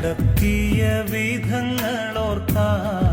നടത്തിയ വിധങ്ങളോർക്കാം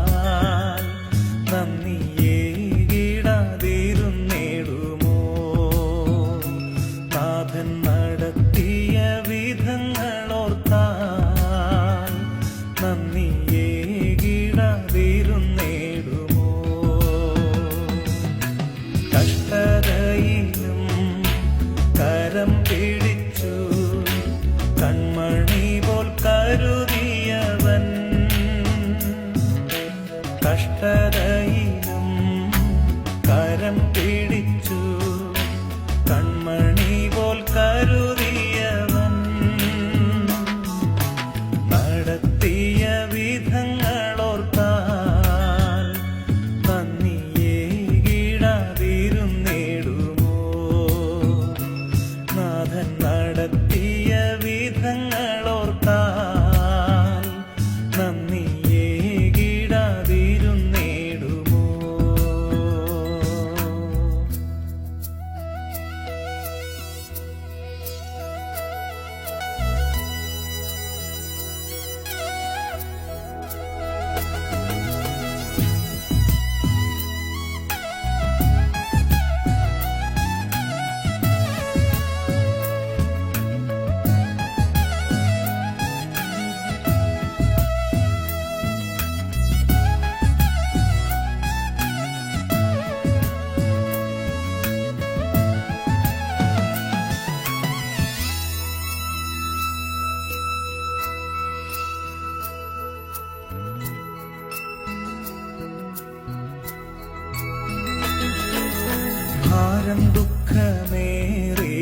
ഭാരം ദുഃഖമേറി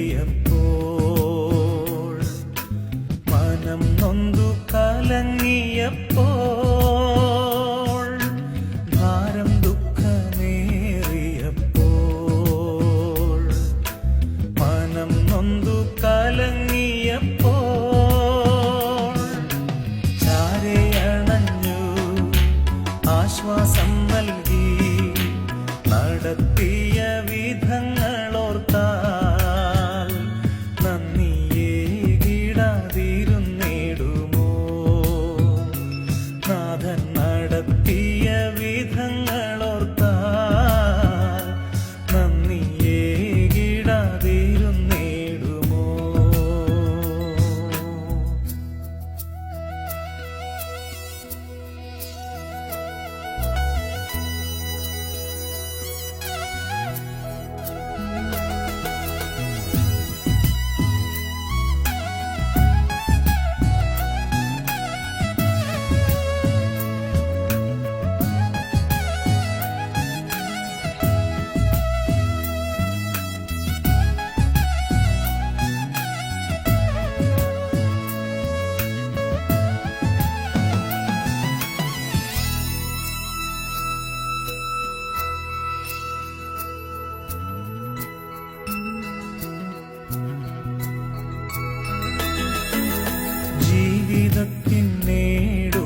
സ്നേഹത്തിന്നേടുകളിൽ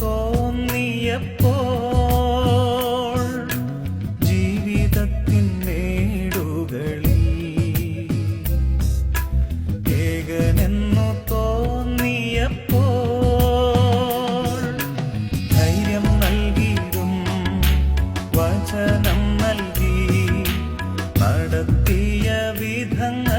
തോന്നിയപ്പോൾ തോന്നിയപ്പോൾ ധൈര്യം വചനം നൽകി നടത്തിയ വിധങ്ങൾ